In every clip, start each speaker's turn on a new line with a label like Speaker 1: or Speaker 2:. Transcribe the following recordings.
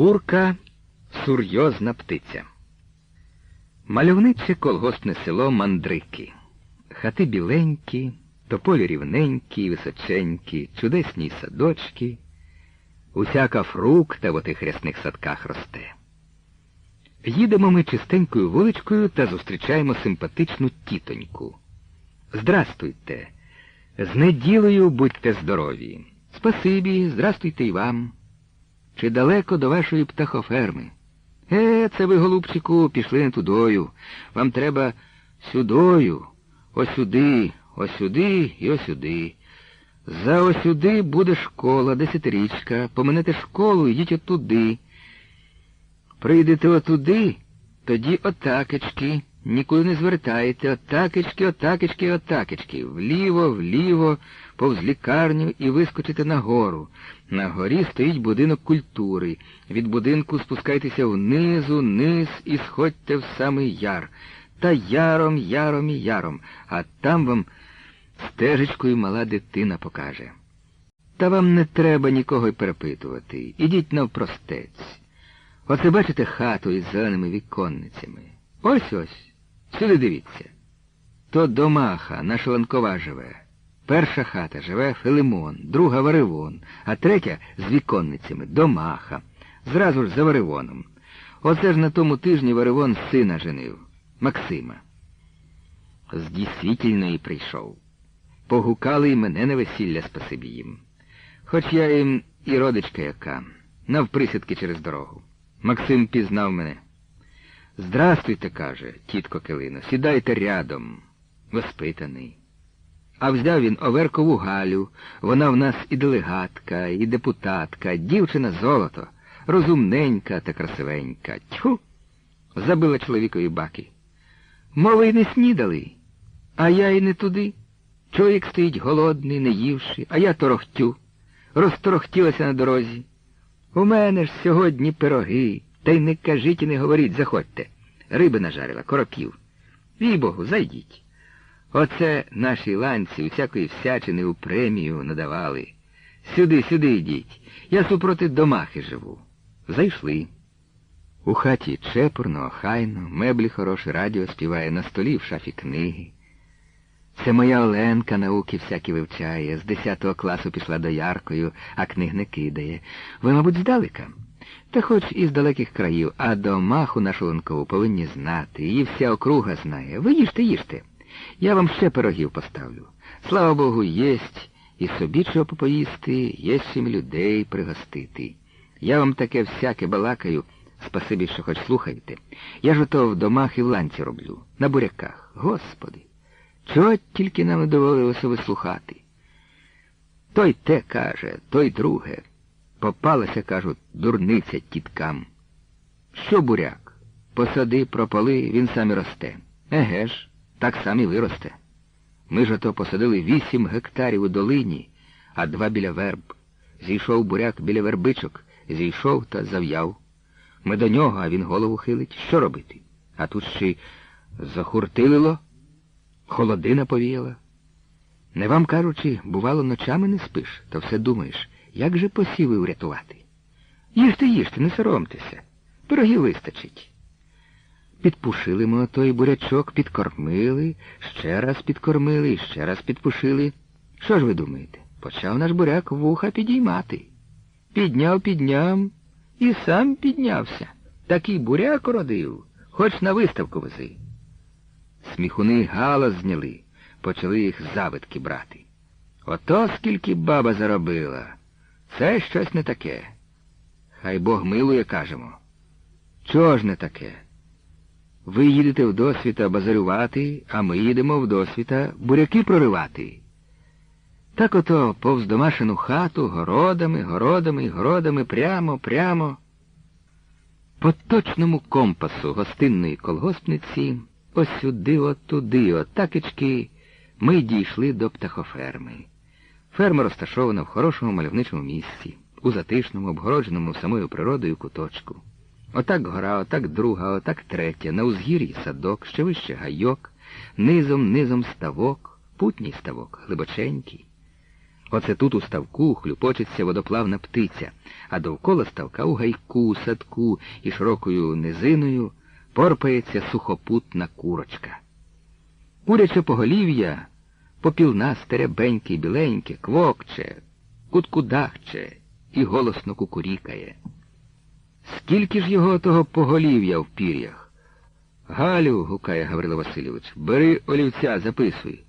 Speaker 1: Курка сурйозна птиця. Мальовниче колгоспне село Мандрики. Хати біленькі, тополі рівненькі, височенькі, чудесні садочки. Усяка фрукта в отих рясних садках росте. Їдемо ми чистенькою вуличкою та зустрічаємо симпатичну тітоньку. Здрастуйте. З неділею будьте здорові. Спасибі, здрастуйте й вам. Чи далеко до вашої птахоферми? Е, це ви, голубчику, пішли не тудою. Вам треба сюдою, осюди, осюди і осюди. За осюди буде школа, десятирічка. Поминете школу, йдіть отуди. Прийдете отуди, тоді отакечки. Нікуди не звертайте, отакечки, отакечки, отакечки. Вліво, вліво, повз лікарню і вискочите нагору. На горі стоїть будинок культури. Від будинку спускайтеся внизу, низ і сходьте в самий яр. Та яром, яром і яром, а там вам стежечкою мала дитина покаже. Та вам не треба нікого й перепитувати. Ідіть навпростець. Оце бачите хату із зеленими віконницями. Ось ось. Сюди дивіться. То домаха, наша ланкова живе. Перша хата живе Филимон, друга Варивон, а третя з віконницями домаха. Зразу ж за Варивоном. Оце ж на тому тижні Варивон сина женив, Максима. З дійсвітільної прийшов. Погукали й мене на весілля спасибі їм. Хоч я їм і родичка яка, навприсідки через дорогу. Максим пізнав мене. Здрастуйте, каже, тітко Килино, сідайте рядом, воспитаний. А взяв він Оверкову Галю, вона в нас і делегатка, і депутатка, дівчина золото, розумненька та красивенька. Тьху! Забила чоловікові баки. Мови й не снідали, а я й не туди. Чоловік стоїть голодний, не ївши, а я торохтю. Розторохтілася на дорозі. У мене ж сьогодні пироги. Та й не кажіть і не говоріть, заходьте. Риби нажарила, коропів. Вій Богу, зайдіть. Оце наші ланці усякої всячини у премію надавали. Сюди, сюди йдіть. Я супроти домахи живу. Зайшли. У хаті чепурно, охайно, меблі хороші, радіо співає на столі в шафі книги. Це моя Оленка науки всякі вивчає, з десятого класу пішла до Яркою, а книг не кидає. Ви, мабуть, здалека? Та хоч із далеких країв, а до маху нашу ланкову повинні знати. Її вся округа знає. Ви їжте, їжте. Я вам ще пирогів поставлю. Слава Богу, єсть і собі чого попоїсти, є чим людей пригостити. Я вам таке всяке балакаю, спасибі, що хоч слухаєте. Я ж ото в домах і в ланці роблю, на буряках. Господи, чого тільки нам не доводилося вислухати? Той те каже, той друге. Попалася, кажуть, дурниця тіткам. Що буряк? Посади, пропали, він сам і росте. Еге ж, так сам і виросте. Ми ж ото посадили вісім гектарів у долині, а два біля верб. Зійшов буряк біля вербичок, зійшов та зав'яв. Ми до нього, а він голову хилить. Що робити? А тут ще й захуртилило, холодина повіяла. Не вам кажучи, бувало, ночами не спиш, то все думаєш. Як же посіви врятувати? Їжте, їжте, не соромтеся. Пирогів вистачить. Підпушили ми отой бурячок, підкормили, ще раз підкормили ще раз підпушили. Що ж ви думаєте? Почав наш буряк вуха підіймати. Підняв, підняв і сам піднявся. Такий буряк родив, хоч на виставку вези. Сміхуни галас зняли, почали їх завитки брати. Ото скільки баба заробила. Це щось не таке. Хай Бог милує, кажемо. Чого ж не таке? Ви їдете в досвіта базарювати, а ми їдемо в досвіта буряки проривати. Так ото повз домашину хату городами, городами, городами, прямо, прямо. По точному компасу гостинної колгоспниці, ось сюди, от туди, отакечки, ми дійшли до птахоферми. Ферма розташована в хорошому мальовничому місці, у затишному, обгородженому самою природою куточку. Отак гора, отак друга, отак третя, на узгір'ї садок, ще вище гайок, низом, низом ставок, путній ставок, глибоченький. Оце тут у ставку хлюпочеться водоплавна птиця, а довкола ставка у гайку, садку і широкою низиною порпається сухопутна курочка. Куряче поголів'я попілна стеребеньке, біленьке, квокче, куткудахче і голосно кукурікає. Скільки ж його того поголів'я в пір'ях? Галю, гукає Гаврило Васильович, бери олівця, записуй.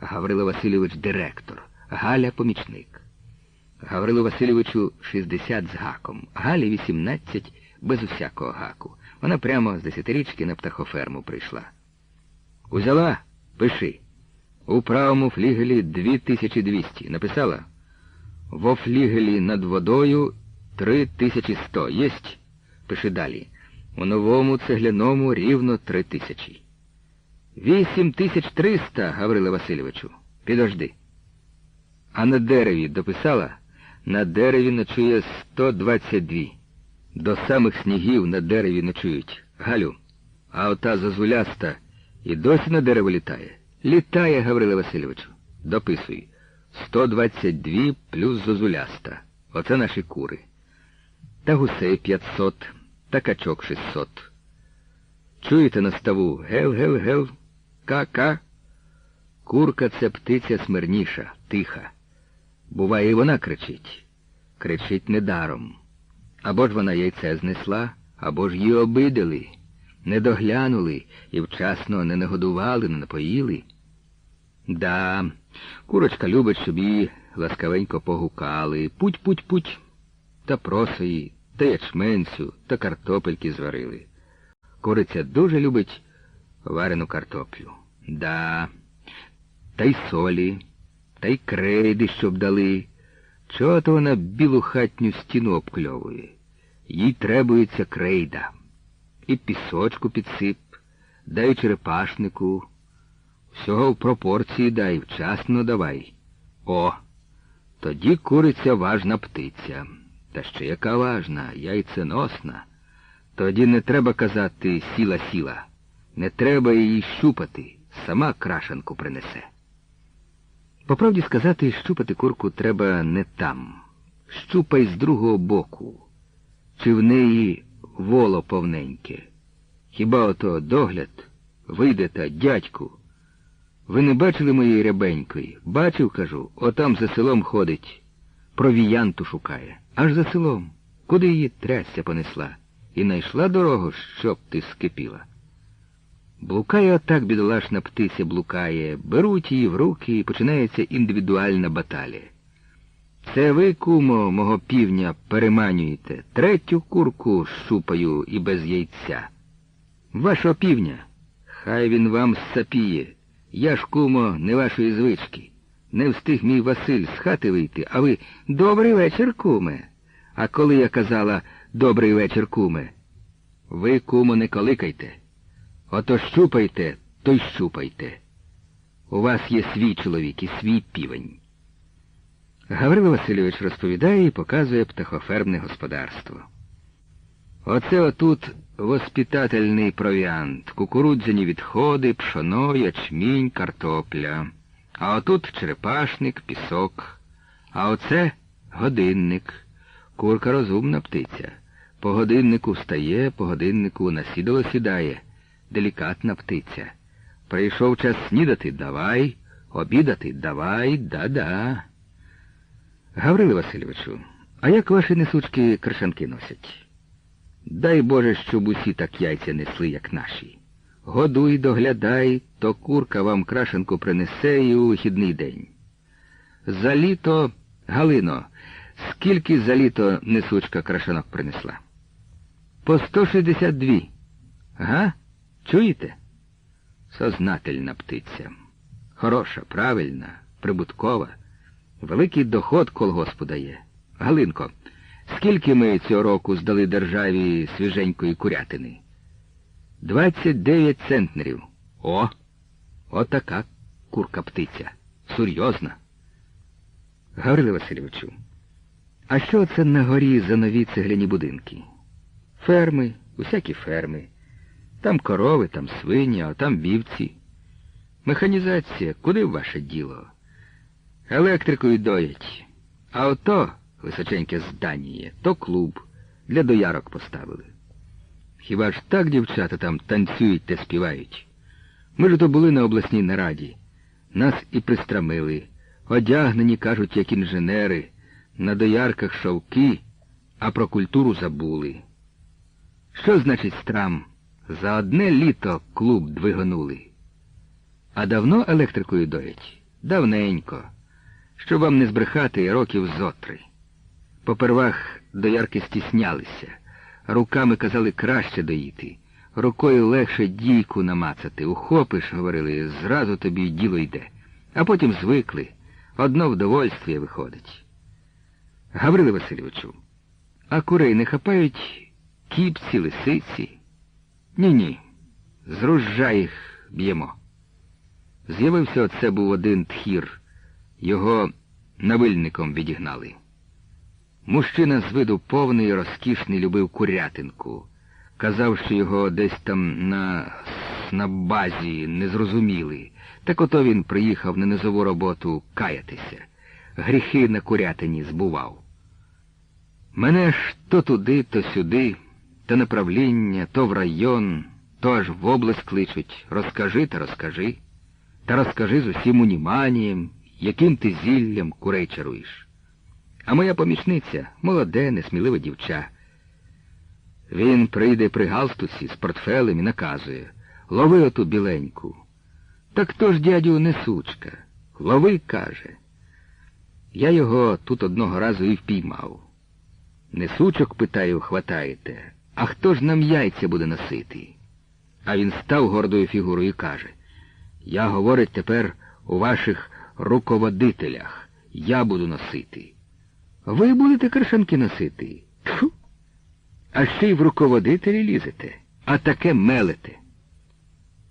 Speaker 1: Гаврило Васильович директор, Галя помічник. Гаврилу Васильовичу 60 з гаком, Галі 18 без усякого гаку. Вона прямо з десятирічки на птахоферму прийшла. Узяла? Пиши. У правому флігелі 2200. Написала? Во флігелі над водою 3100. Єсть? Пиши далі. У новому цегляному рівно 3000. 8300, Гавриле Васильовичу. Підожди. А на дереві дописала? На дереві ночує 122. До самих снігів на дереві ночують. Галю, а ота зозуляста і досі на дерево літає. Літає, Гавриле Васильовичу. Дописуй. 122 плюс зозуляста. Оце наші кури. Та гусей 500, та качок 600. Чуєте на ставу? Гел-гел-гел, ка-ка. Курка це птиця смирніша, тиха. Буває, і вона кричить. Кричить недаром. Або ж вона яйце знесла, або ж її обидали, не доглянули і вчасно не нагодували, не напоїли. Да, курочка любить, її ласкавенько погукали. Путь-путь-путь. Та просої, та ячменцю, та картопельки зварили. Куриця дуже любить варену картоплю. Да, та й солі, та й крейди, щоб дали. Чого то вона білу хатню стіну обкльовує? Їй требується крейда. І пісочку підсип, дай черепашнику. Всього в пропорції дай, вчасно давай. О, тоді куриця важна птиця. Та ще яка важна, яйценосна. Тоді не треба казати сіла-сіла. Не треба її щупати, сама крашенку принесе. По правді сказати, щупати курку треба не там. Щупай з другого боку. Чи в неї воло повненьке? Хіба ото догляд? Вийде та дядьку. Ви не бачили моєї рябенької? Бачив, кажу, отам за селом ходить. Провіянту шукає. Аж за селом. Куди її трясся понесла? І найшла дорогу, щоб ти скипіла. Блукає отак бідолашна птиця блукає, беруть її в руки і починається індивідуальна баталія. Це ви, кумо, мого півня, переманюєте, третю курку шупаю і без яйця. Вашого півня, хай він вам сапіє. Я ж, кумо, не вашої звички. Не встиг мій Василь з хати вийти, а ви добрий вечір, куме. А коли я казала добрий вечір, куме, ви, кумо, не коликайте. Ото щупайте, то й щупайте. У вас є свій чоловік і свій півень. Гаврило Васильович розповідає і показує птахофермне господарство. Оце отут воспитательний провіант, кукурудзяні відходи, пшоно, ячмінь, картопля. А отут черепашник, пісок. А оце годинник. Курка розумна птиця. По годиннику встає, по годиннику на сідало сідає. Делікатна птиця. Прийшов час снідати давай, обідати давай, да-да. Гавриле Васильовичу, а як ваші несучки крашанки носять? Дай Боже, щоб усі так яйця несли, як наші. Годуй, доглядай, то курка вам крашенку принесе і у вихідний день. За літо, Галино, скільки за літо несучка крашанок принесла? По 162. Га? Чуєте? Сознательна птиця. Хороша, правильна, прибуткова. Великий доход колгоспу дає. Галинко, скільки ми цього року здали державі свіженької курятини? Двадцять дев'ять центнерів. О! Отака курка птиця. Серйозна. Гавриле Васильовичу, а що це на горі за нові цегляні будинки? Ферми, усякі ферми. Там корови, там свині, а там вівці. Механізація, куди ваше діло? Електрикою доять. А ото височеньке здання, то клуб. Для доярок поставили. Хіба ж так дівчата там танцюють та співають? Ми ж то були на обласній нараді. Нас і пристрамили. Одягнені, кажуть, як інженери, на доярках шовки, а про культуру забули. Що значить страм? За одне літо клуб двиганули. А давно електрикою доять? Давненько. Щоб вам не збрехати років зотри. Попервах доярки стіснялися, руками казали краще доїти, рукою легше дійку намацати. Ухопиш, говорили, зразу тобі діло йде. А потім звикли. Одно вдовольствие виходить. Гавриле Васильовичу, а курей не хапають кіпці, лисиці? Ні-ні. З ружжа їх б'ємо. З'явився оце був один тхір. Його навильником відігнали. Мужчина з виду повний розкішний любив курятинку. Казав, що його десь там на, на базі не зрозуміли. Так ото він приїхав на низову роботу каятися. Гріхи на курятині збував. Мене ж то туди, то сюди, то направління, то в район, то аж в область кличуть. Розкажи та розкажи. Та розкажи з усім уніманням, яким ти зіллям курей чаруєш. А моя помічниця молоде, несміливе дівча. Він прийде при галстуці з портфелем і наказує Лови оту біленьку. Так то ж, дядю, не сучка. Лови, каже. Я його тут одного разу і впіймав. Не сучок, питаю, хватаєте, а хто ж нам яйця буде носити? А він став гордою фігурою і каже Я, говорить, тепер у ваших руководителях. Я буду носити. Ви будете крашанки носити? Тьфу! А ще й в руководителі лізете, а таке мелете.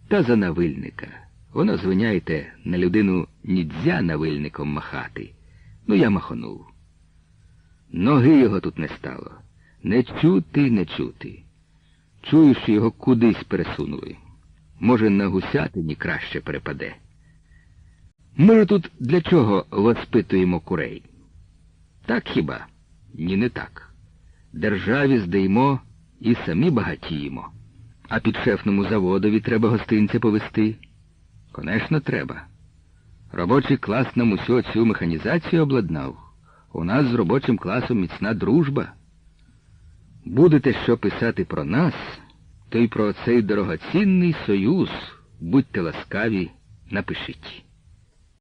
Speaker 1: Та за навильника. Воно, звиняйте, на людину нідзя навильником махати. Ну, я махонув. Ноги його тут не стало. Не чути, не чути. Чую, що його кудись пересунули. Може, на гусятині краще перепаде. Ми ж тут для чого воспитуємо курей? Так хіба? Ні, не так. Державі здаємо і самі багатіємо. А підшефному заводові треба гостинця повести. Конечно, треба. Робочий клас нам усю цю механізацію обладнав. У нас з робочим класом міцна дружба. Будете що писати про нас, то й про цей дорогоцінний союз, будьте ласкаві, напишіть.